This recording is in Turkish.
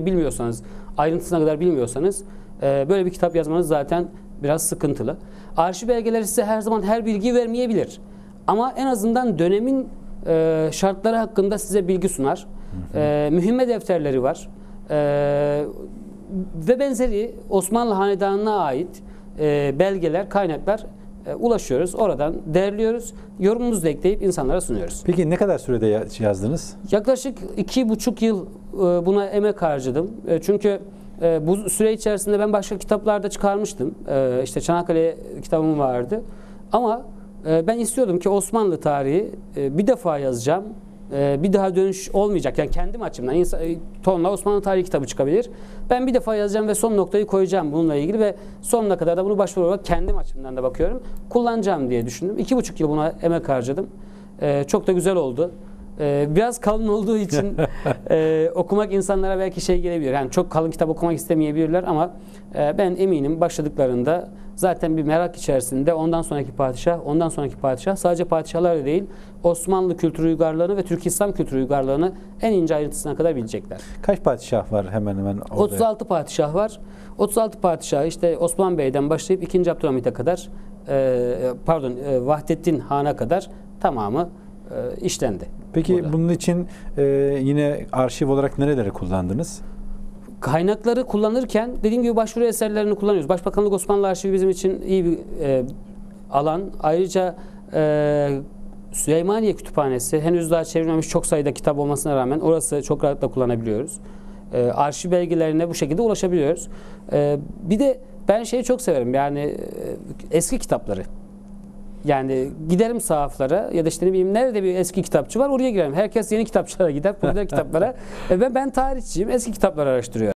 bilmiyorsanız, ayrıntısına kadar bilmiyorsanız e, böyle bir kitap yazmanız zaten biraz sıkıntılı. Arşiv belgeleri size her zaman her bilgiyi vermeyebilir. Ama en azından dönemin e, şartları hakkında size bilgi sunar. E, mühimme defterleri var. Ve benzeri Osmanlı Hanedanı'na ait belgeler, kaynaklar e, ulaşıyoruz. Oradan değerliyoruz. Yorumumuzu da ekleyip insanlara sunuyoruz. Peki ne kadar sürede ya- yazdınız? Yaklaşık iki buçuk yıl e, buna emek harcadım. E, Çünkü e, bu süre içerisinde ben başka kitaplarda çıkarmıştım. E, İşte Çanakkale kitabım vardı. Ama ben istiyordum ki Osmanlı tarihi bir defa yazacağım. E, Bir daha dönüş olmayacak. Yani kendim açımdan insan, e, tonla Osmanlı tarihi kitabı çıkabilir. Ben bir defa yazacağım ve son noktayı koyacağım bununla ilgili ve sonuna kadar da bunu başvuru olarak kendim açımdan da bakıyorum. Kullanacağım diye düşündüm. İki buçuk yıl buna emek harcadım. E, Çok da güzel oldu. Ee, biraz kalın olduğu için e, okumak insanlara belki şey gelebilir. Yani çok kalın kitap okumak istemeyebilirler ama e, ben eminim başladıklarında zaten bir merak içerisinde ondan sonraki padişah, ondan sonraki padişah sadece padişahlar değil Osmanlı kültür uygarlığını ve Türk İslam kültür uygarlığını en ince ayrıntısına kadar bilecekler. Kaç padişah var hemen hemen orada? 36 padişah var. 36 padişah işte Osman Bey'den başlayıp 2. Abdülhamit'e kadar e, pardon e, Vahdettin Han'a kadar tamamı e, işlendi. Peki burada. bunun için e, yine arşiv olarak nereleri kullandınız? kaynakları kullanırken dediğim gibi başvuru eserlerini kullanıyoruz. Başbakanlık Osmanlı Arşivi bizim için iyi bir e, alan. Ayrıca e, Süleymaniye Kütüphanesi henüz daha çevrilmemiş çok sayıda kitap olmasına rağmen orası çok rahatlıkla kullanabiliyoruz. E, arşiv belgelerine bu şekilde ulaşabiliyoruz. E, bir de ben şeyi çok severim yani e, eski kitapları. Yani giderim sahaflara ya da işte ne bileyim nerede bir eski kitapçı var oraya girerim. Herkes yeni kitapçılara gider, popüler kitaplara. E, ve ben tarihçiyim, eski kitapları araştırıyorum.